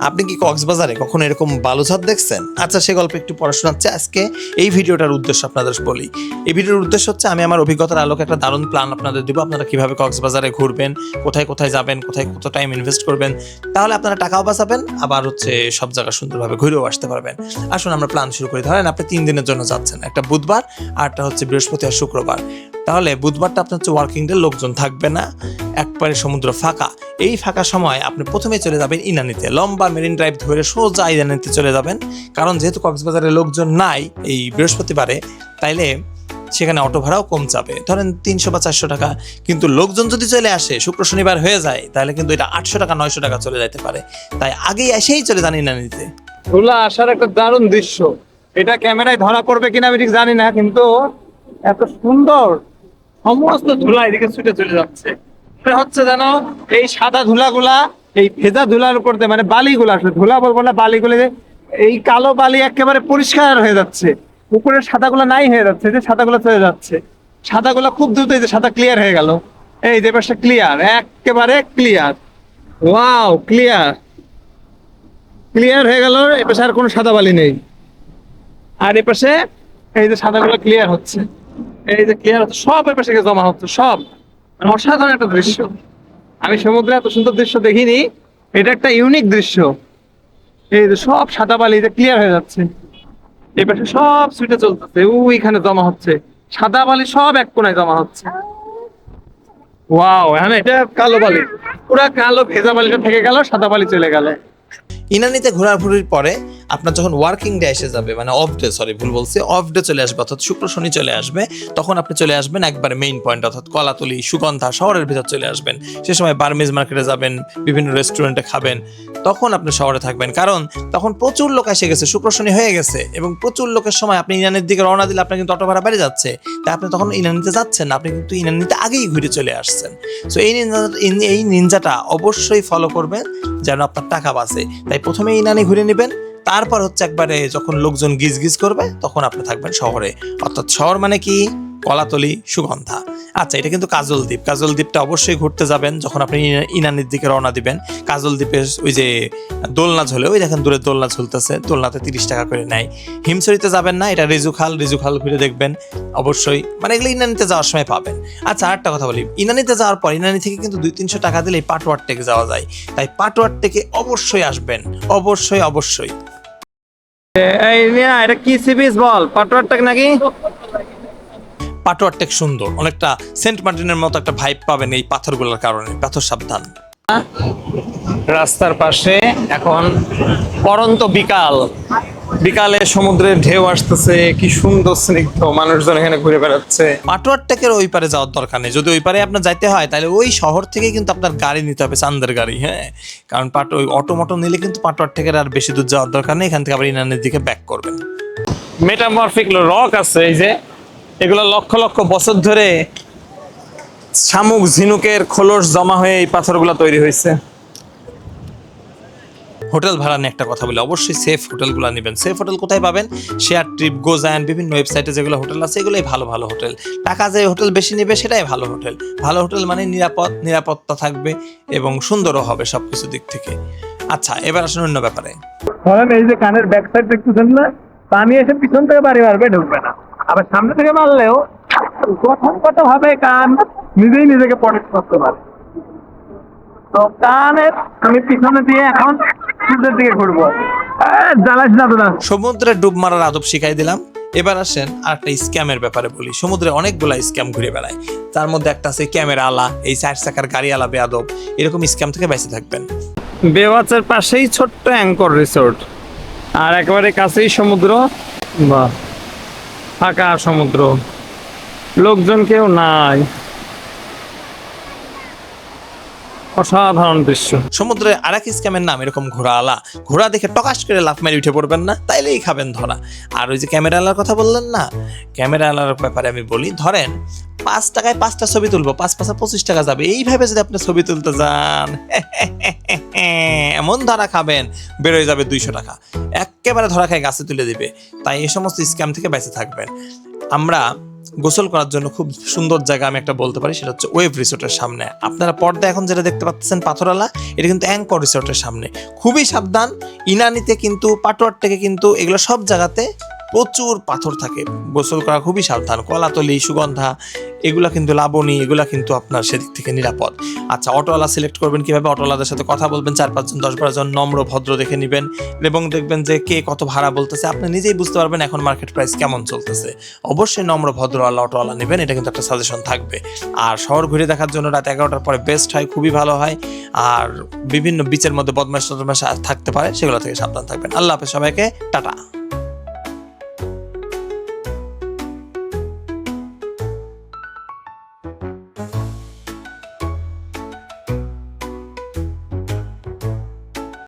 আপনি কি কক্সবাজারে কখনো এরকম বালুঝাত দেখছেন? আচ্ছা সে গল্প একটু পড়াশোনা হচ্ছে। আজকে এই ভিডিওটার উদ্দেশ্য আপনাদের বলি। এই ভিডিওর উদ্দেশ্য হচ্ছে, আমি আমার অভিজ্ঞতার আলোকে একটা দারুণ প্ল্যান আপনাদের দিব। আপনারা কীভাবে কক্সবাজারে ঘুরবেন, কোথায় কোথায় যাবেন, কোথায় কত টাইম ইনভেস্ট করবেন, তাহলে আপনারা টাকাও বাঁচাবেন, আবার হচ্ছে সব জায়গা সুন্দরভাবে ঘুরেও আসতে পারবেন। আসুন আমরা প্ল্যান শুরু করি। ধরেন আপনি তিন দিনের জন্য যাচ্ছেন, একটা বুধবার আর একটা হচ্ছে বৃহস্পতি আর শুক্রবার। তাহলে বুধবারটা আপনার হচ্ছে ওয়ার্কিং ডে লোকজন থাকবে না। একবারে সমুদ্র ফাঁকা। এই ফাঁকা সময় আপনি প্রথমে চলে যাবেন ইনানিতে। লম্বা মেরিন ড্রাইভ ধরে সোজা ইনানিতে চলে যাবেন। কারণ যেহেতু কক্সবাজারে লোকজন নাই এই বৃহস্পতিবারে, তাইলে সেখানে অটো ভাড়াও কম যাবে। ধরেন তিনশো বা চারশো টাকা। কিন্তু লোকজন যদি চলে আসে, শুক্র শনিবার হয়ে যায়, তাহলে কিন্তু এটা আটশো টাকা, নয়শো টাকা চলে যেতে পারে। তাই আগেই এসেই চলে যান ইনানিতে। ধুলা আসার একটা দারুণ দৃশ্য। এটা ক্যামেরায় ধরা পড়বে কিনা আমি ঠিক জানি না, কিন্তু এত সুন্দর সমস্ত ধুলা এদিকে ছুটে চলে যাচ্ছে। মনে হচ্ছে যেন এই সাদা ধুলাগুলা, এই ভেজা ধুলার উপর মানে বালিগুলা আসলে, ধুলা বলব না, বালিগুলো এই কালো বালি একেবারে পরিষ্কার হয়ে যাচ্ছে। উপরের সাদাগুলো নাই হয়ে যাচ্ছে যে সাদাগুলো চলে যাচ্ছে। সাদাগুলো খুব দ্রুত এই যে সাদা ক্লিয়ার হয়ে গেল। এই যে পাশটা ক্লিয়ার একেবারে ক্লিয়ার ওয়াও ক্লিয়ার ক্লিয়ার হয়ে গেল, এপাশে আর কোনো সাদা বালি নেই। আর এপাশে এই যে সাদাগুলো ক্লিয়ার হচ্ছে। এই যে ক্লিয়ার হচ্ছে সব এপাশে গিয়ে জমা হচ্ছে, সব। মানে অসাধারণ একটা দৃশ্য। আমি সমুদ্রে এত সুন্দর দৃশ্য দেখিনি, এটা একটা ইউনিক দৃশ্য। এই যে সব সাদা বালি যে ক্লিয়ার হয়ে যাচ্ছে। এপাশে সব সুইটে চলতেছে, ওইখানে জমা হচ্ছে। সাদা বালি সব এক কোনায় জমা হচ্ছে। ওয়াও হ্যাঁ এটা কালো বালি। পুরা কালো ভেজা বালিটা থেকে গেল, সাদা বালি চলে গেল। ইনানিতে ঘোরাঘুরির পরে আপনার যখন ওয়ার্কিং ডে এসে যাবে মানে অফ ডে সরি ভুল বলছি অফ ডে চলে আসবে, অর্থাৎ শুক্র শনি চলে আসবে, তখন আপনি চলে আসবেন একবার মেইন পয়েন্ট অর্থাৎ কলাতলি, সুগন্ধা শহরের ভিতর চলে আসবেন। সে সময় বার্মিজ মার্কেটে যাবেন, বিভিন্ন রেস্টুরেন্টে খাবেন, তখন আপনি শহরে থাকবেন। কারণ তখন প্রচুর লোক এসে গেছে, শুক্র শনি হয়ে গেছে, এবং প্রচুর লোকের সময় আপনি ইনানির দিকে রওনা দিলে আপনার কিন্তু অটো ভাড়া বেড়ে যাচ্ছে। তাই আপনি তখন ইনানিতে যাচ্ছেন, আপনি কিন্তু ইনানিতে আগেই ঘুরে চলে আসছেন। সো এই এই নিনজাটা অবশ্যই ফলো করবেন, যেন আপনার টাকা বাঁচে। তাই প্রথমে ইনানি ঘুরে নেবেন তারপর হচ্ছে একবারে যখন লোকজন গিজ গিজ করবে, তখন আপনি থাকবেন শহরে। অর্থাৎ শহর মানে কি? কলাতলি, সুগন্ধা। আচ্ছা এটা কিন্তু কাজল দ্বীপ। কাজল দ্বীপটা অবশ্যই ঘুরতে যাবেন যখন আপনি ইনানির দিকে রওনা দিবেন। কাজল দ্বীপের ওই যে দোলনা ঝোলে, ওই দেখেন দূরে দোলনা ঝুলতেছে, দোলনাতে তিরিশ টাকা করে নেয়। হিমসরিতে যাবেন না, এটা রেজুখাল রেজুখাল ঘুরে দেখবেন অবশ্যই। মানে এগুলো ইনানিতে যাওয়ার সময় পাবেন। আচ্ছা আরেকটা কথা বলি। ইনানিতে যাওয়ার পর, ইনানি থেকে কিন্তু দুই, তিনশো টাকা দিলেই পাটওয়ার টেকে যাওয়া যায়। তাই পাটওয়ার টেকে অবশ্যই আসবেন। অবশ্যই অবশ্যই। এই মিয়া এটা কি সি বিচ বল পাটওয়ারটাক নাকি? পাটওয়ারটেক সুন্দর। অনেকটা সেন্ট মার্টিনের মতো একটা ভাইব পাবেন এই পাথরগুলোর কারণে। পাথর সাবধান। রাস্তার পাশে এখন পরন্ত বিকাল। বিকালে সমুদ্রের ঢেউ আসতেছে কি সুন্দর স্নিগ্ধ মানুষজন এখানে ঘুরে বেড়াচ্ছে। পাটোয়ার টেকের ওই পারে যাওয়ার দরকার নেই। যদি ওই পারে আপনার যাইতে হয় তাহলে ওই শহর থেকে কিন্তু আপনার গাড়ি নিতে হবে চান্দের গাড়ি হ্যাঁ? কারণ পাটো ওই অটো মটো নিলে কিন্তু পাটোয়ার টেকের আর বেশি দূর যাওয়ার দরকার নেই। এখান থেকে আবার ইনানের দিকে ব্যাক করবেন। মেটামরফিক রক আছে এই যে। এগুলো লক্ষ লক্ষ বছর ধরে শামুক ঝিনুকের খোলস জমা হয়ে এই পাথরগুলো তৈরি হয়েছে। হোটেল ভাড়া নিয়ে একটা কথা বলি। অবশ্যই সেফ হোটেলগুলো নেবেন। সেফ হোটেল কোথায় পাবেন? শেয়ার ট্রিপ গোজায়ন বিভিন্ন ওয়েবসাইটে যেগুলো হোটেল আছে, এগুলোই ভালো ভালো হোটেল। টাকা যে হোটেল বেশি নেবে, সেটাই ভালো হোটেল। ভালো হোটেল মানে নিরাপদ, নিরাপত্তা থাকবে এবং সুন্দরও হবে সব কিছু দিক থেকে। আচ্ছা এবার আসুন অন্য ব্যাপারে। ধরেন এই যে কানের ব্যাক সাইড দেখতেছেন না, পানি এসে পিছন থেকে বাড়ি মারবে ঢুকবে না। আবার সামনে থেকে মারলেও গঠনগত ভাবে কান নিজেই নিজেকে প্রোটেক্ট করতে পারে। তো কানের, আমি পিছনে দিয়ে এখন সূর্যের দিকে ঘুরবো। জ্বালাস না তো সমুদ্রে ডুব মারার আদব শিখাই দিলাম। এবার আসেন আর একটা স্ক্যামের ব্যাপারে বলি। সমুদ্রে অনেকগুলা স্ক্যাম ঘুরে বেড়ায়। তার মধ্যে একটা আছে ক্যামেরা আলা এই চার চাকার গাড়ি আলা বেয়াদব। এরকম স্ক্যাম থেকে বেঁচে থাকবেন। বেওয়াচের পাশেই ছোট্ট অ্যাঙ্কর রিসোর্ট। আর একেবারে কাছেই সমুদ্র। বাহ ফাঁকা সমুদ্র। লোকজন কেউ নাই। অসাধারণ দৃশ্য। সমুদ্রে আর এক স্ক্যামের নাম এরকম ঘোড়া আলা ঘোড়া দেখে টকাশ করে লাফ মেরে উঠে পড়বেন না, তাইলেই খাবেন ধরা। আর ওই যে ক্যামেরা আলার কথা বললেন না? ক্যামেরা আলার ব্যাপারে আমি বলি, ধরেন পাঁচ টাকায় পাঁচটা ছবি তুলবো, পাঁচ পাঁচা পঁচিশ টাকা যাবে, এইভাবে যদি আপনি ছবি তুলতে যান, এমন ধরা খাবেন, বেরোয় যাবে দুইশো টাকা। একেবারে ধরা খায় গাছে তুলে দিবে, তাই এই সমস্ত স্ক্যাম থেকে বেঁচে থাকবেন। আমরা গোসল করার জন্য খুব সুন্দর জায়গা আমি একটা বলতে পারি, সেটা হচ্ছে ওয়েভ রিসোর্টের সামনে। আপনারা পর্দা এখন যেটা দেখতে পাচ্ছেন পাথরালা এটা কিন্তু অ্যাঙ্কর রিসোর্টের সামনে। খুবই সাবধান, ইনানিতে কিন্তু, পাটোয়ার থেকে কিন্তু এগুলো সব জায়গাতে প্রচুর পাথর থাকে। গোসল করা খুবই সাবধান, কলাতলি, সুগন্ধা, এগুলা কিন্তু লাবণী, এগুলা কিন্তু আপনার সেদিক থেকে নিরাপদ। আচ্ছা অটোওয়ালা সিলেক্ট করবেন কীভাবে? অটোওয়ালাদের সাথে কথা বলবেন চার পাঁচজন দশ বারো জন নম্র ভদ্র দেখে নেবেন এবং দেখবেন যে কে কত ভাড়া বলতেছে। আপনি নিজেই বুঝতে পারবেন এখন মার্কেট প্রাইস কেমন চলতেছে। অবশ্যই নম্র ভদ্রওয়ালা অটোওয়ালা নেবেন, এটা কিন্তু একটা সাজেশন থাকবে। আর শহর ঘুরে দেখার জন্য রাত এগারোটার পরে বেস্ট হয়, খুবই ভালো হয়। আর বিভিন্ন বিচের মধ্যে বদমাশ থাকতে পারে, সেগুলো থেকে সাবধান থাকবেন। আল্লাহ হাফেজ সবাইকে, টাটা।